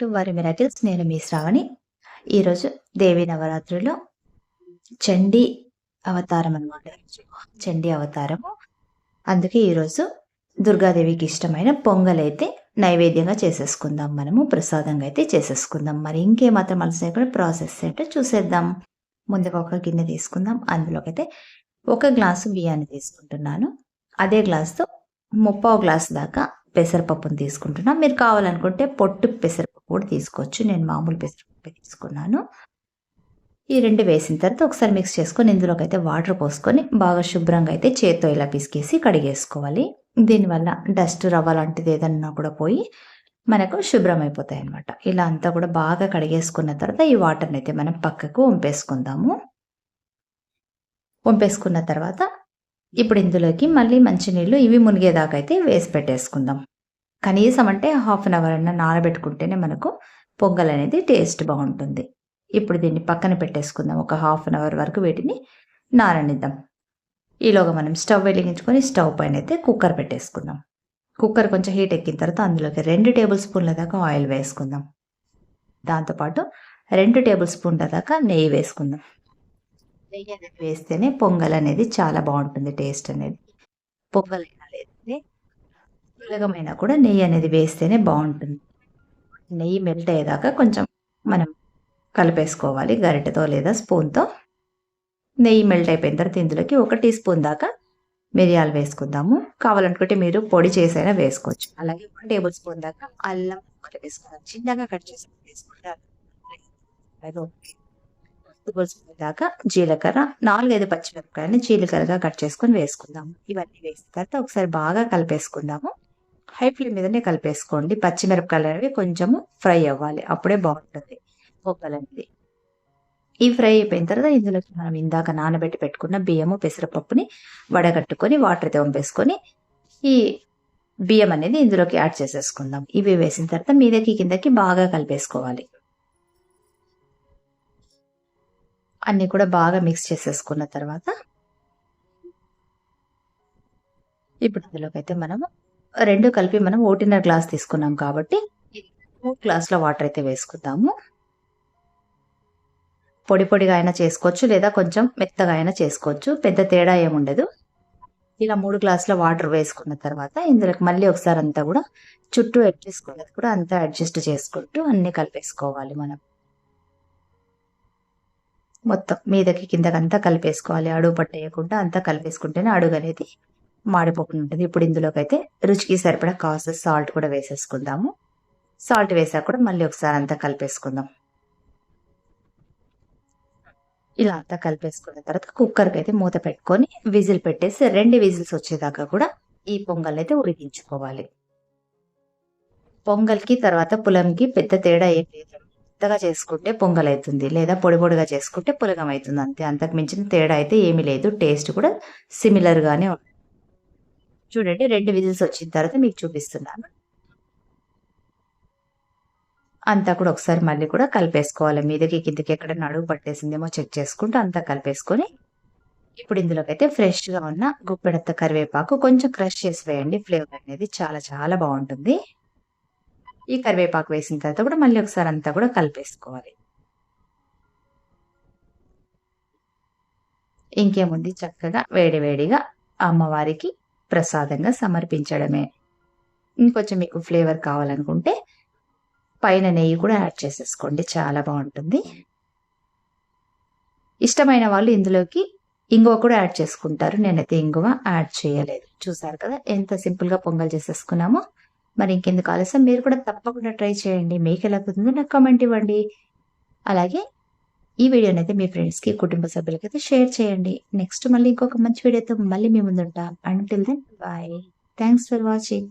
To వారి miracles నేను మీ శ్రావణి. ఈరోజు దేవి నవరాత్రిలో చండీ అవతారం అనమాట చండీ అవతారము. అందుకే ఈరోజు దుర్గాదేవికి ఇష్టమైన పొంగల్ అయితే నైవేద్యంగా చేసేసుకుందాం మనము ప్రసాదంగా అయితే చేసేసుకుందాం. మరి ఇంకేమాత్రం మనసు కూడా ప్రాసెస్ ఏంటో చూసేద్దాం. ముందుగా ఒక గిన్నె తీసుకుందాం. అందులోకి అయితే ఒక గ్లాసు బియ్యాన్ని తీసుకుంటున్నాను. అదే గ్లాస్తో ముప్పావు గ్లాస్ దాకా పెసరపప్పును తీసుకుంటున్నాను మీరు కావాలనుకుంటే పొట్టు పెసరపప్పు కూడా తీసుకోవచ్చు. నేను మామూలు పెసరపప్పు తీసుకున్నాను. ఈ రెండు వేసిన తర్వాత ఒకసారి మిక్స్ చేసుకొని ఇందులోకి అయితే వాటర్ పోసుకొని బాగా శుభ్రంగా అయితే చేత్తో ఇలా పిసికేసి కడిగేసుకోవాలి. దీనివల్ల డస్ట్ రవ్వ లాంటిది ఏదన్నా కూడా పోయి మనకు శుభ్రం అయిపోతాయి అనమాట ఇలా అంతా కూడా బాగా కడిగేసుకున్న తర్వాత ఈ వాటర్ని అయితే మనం పక్కకు వంపేసుకుందాము. వంపేసుకున్న తర్వాత ఇప్పుడు ఇందులోకి మళ్ళీ మంచినీళ్ళు ఇవి మునిగేదాకా అయితే వేసి పెట్టేసుకుందాం. కనీసం అంటే హాఫ్ అన్ అవర్ అన్న నానబెట్టుకుంటేనే మనకు పొంగల్ అనేది టేస్ట్ బాగుంటుంది. ఇప్పుడు దీన్ని పక్కన పెట్టేసుకుందాం. ఒక హాఫ్ అన్ అవర్ వరకు వీటిని నాననిద్దాం. ఈలోగా మనం స్టవ్ వెలిగించుకొని స్టవ్ పైన అయితే కుక్కర్ పెట్టేసుకుందాం. కుక్కర్ కొంచెం హీట్ ఎక్కిన తర్వాత అందులోకి రెండు టేబుల్ స్పూన్ల దాకా ఆయిల్ వేసుకుందాం. దాంతోపాటు రెండు టేబుల్ స్పూన్ల దాకా నెయ్యి వేసుకుందాం. నెయ్యి అనేది వేస్తేనే పొంగల్ అనేది చాలా బాగుంటుంది టేస్ట్ అనేది. పొంగల్ అయినా లేదంటే పులగమైనా కూడా నెయ్యి అనేది వేస్తేనే బాగుంటుంది. నెయ్యి మెల్ట్ అయ్యేదాకా కొంచెం మనం కలిపేసుకోవాలి గరిటెతో లేదా స్పూన్తో. నెయ్యి మెల్ట్ అయిపోయిన తర్వాత ఇందులోకి ఒక టీ స్పూన్ దాకా మిరియాలు వేసుకుందాము. కావాలనుకుంటే మీరు పొడి చేసైనా వేసుకోవచ్చు. అలాగే ఒక టేబుల్ స్పూన్ దాకా అల్లం ముక్కలు వేసుకుందాం చిన్నగా కట్ చేసి వేసుకుంటారు దాకా జీలకర్ర నాలుగైదు పచ్చిమిరపకాయలని జీలకర్రగా కట్ చేసుకొని వేసుకుందాము. ఇవన్నీ వేసిన తర్వాత ఒకసారి బాగా కలిపేసుకుందాము. హై ఫ్లేమ్ మీదనే కలిపేసుకోండి. పచ్చిమిరపకాయలు అనేవి కొంచెము ఫ్రై అవ్వాలి. అప్పుడే బాగుంటుంది పొక్కలు అనేది ఈ ఫ్రై అయిపోయిన తర్వాత ఇందులోకి మనం ఇందాక నానబెట్టి పెట్టుకున్న బియ్యము పెసరపప్పుని వడగట్టుకొని వాటర్ వంపేసుకొని ఈ బియ్యం అనేది ఇందులోకి యాడ్ చేసేసుకుందాం. ఇవి వేసిన తర్వాత మీదకి కిందకి బాగా కలిపేసుకోవాలి. అన్ని కూడా బాగా మిక్స్ చేసేసుకున్న తర్వాత ఇప్పుడు అందులోకి అయితే మనము రెండు కలిపి మనం ఓటిన్నర గ్లాస్ తీసుకున్నాం కాబట్టి గ్లాస్లో వాటర్ అయితే వేసుకుందాము. పొడి పొడిగా అయినా చేసుకోవచ్చు లేదా కొంచెం మెత్తగా అయినా చేసుకోవచ్చు. పెద్ద తేడా ఏముండదు ఇలా మూడు గ్లాసుల వాటర్ వేసుకున్న తర్వాత ఇందులోకి మళ్ళీ ఒకసారి అంతా కూడా చుట్టూ అడ్జస్ట్ కూడా అంతా అడ్జస్ట్ చేసుకుంటూ అన్ని కలిపేసుకోవాలి మనం. మొత్తం మీదకి కిందకంతా కలిపేసుకోవాలి. అడుగు పట్టేయకుండా అంతా కలిపేసుకుంటేనే అడుగు అనేది మాడిపోకుండా ఉంటుంది. ఇప్పుడు ఇందులోకి అయితే రుచికి సరిపడా కాస్త సాల్ట్ కూడా వేసేసుకుందాము. సాల్ట్ వేసాక కూడా మళ్ళీ ఒకసారి అంతా కలిపేసుకుందాం. ఇలా అంతా కలిపేసుకున్న తర్వాత కుక్కర్కి అయితే మూత పెట్టుకొని విజిల్ పెట్టేసి రెండు విజిల్స్ వచ్చేదాకా కూడా ఈ పొంగల్ అయితే ఉడికించుకోవాలి. పొంగల్కి తర్వాత పులంకి పెద్ద తేడా ఏం లేదు. మెత్తగా చేసుకుంటే పొంగల్ అవుతుంది లేదా పొడి పొడిగా చేసుకుంటే పులగం అవుతుంది అంతే అంతకు మించిన తేడా అయితే ఏమీ లేదు. టేస్ట్ కూడా సిమిలర్గానే ఉంటుంది. చూడండి రెండు విజిల్స్ వచ్చిన తర్వాత మీకు చూపిస్తున్నాను. అంతా కూడా ఒకసారి మళ్ళీ కూడా కలిపేసుకోవాలి. మీదకి కిందకి ఎక్కడ నడుగు పట్టేసిందేమో చెక్ చేసుకుంటూ అంతా కలిపేసుకొని ఇప్పుడు ఇందులోకైతే ఫ్రెష్గా ఉన్న గుప్పెడంత కరివేపాకు కొంచెం క్రష్ చేసి వేయండి. ఫ్లేవర్ అనేది చాలా చాలా బాగుంటుంది. ఈ కరివేపాకు వేసిన తర్వాత కూడా మళ్ళీ ఒకసారి అంతా కూడా కలిపేసుకోవాలి. ఇంకేముంది? చక్కగా వేడి వేడిగా అమ్మవారికి ప్రసాదంగా సమర్పించడమే. ఇంకొంచెం మీకు ఫ్లేవర్ కావాలనుకుంటే పైన నెయ్యి కూడా యాడ్ చేసేసుకోండి. చాలా బాగుంటుంది. ఇష్టమైన వాళ్ళు ఇందులోకి ఇంగువ కూడా యాడ్ చేసుకుంటారు. నేనైతే ఇంగువ యాడ్ చేయలేదు. చూసారు కదా ఎంత సింపుల్గా పొంగల్ చేసేసుకున్నామో? మరి ఇంకెందుకు ఆలస్యం? మీరు కూడా తప్పకుండా ట్రై చేయండి. మీకు ఎలా కుదిరిందో నాకు కామెంట్ ఇవ్వండి. అలాగే ఈ వీడియోని అయితే మీ ఫ్రెండ్స్కి కుటుంబ సభ్యులకైతే షేర్ చేయండి. నెక్స్ట్ మళ్ళీ ఇంకొక మంచి వీడియోతో మళ్ళీ మీ ముందుంటాం and till then bye thanks for watching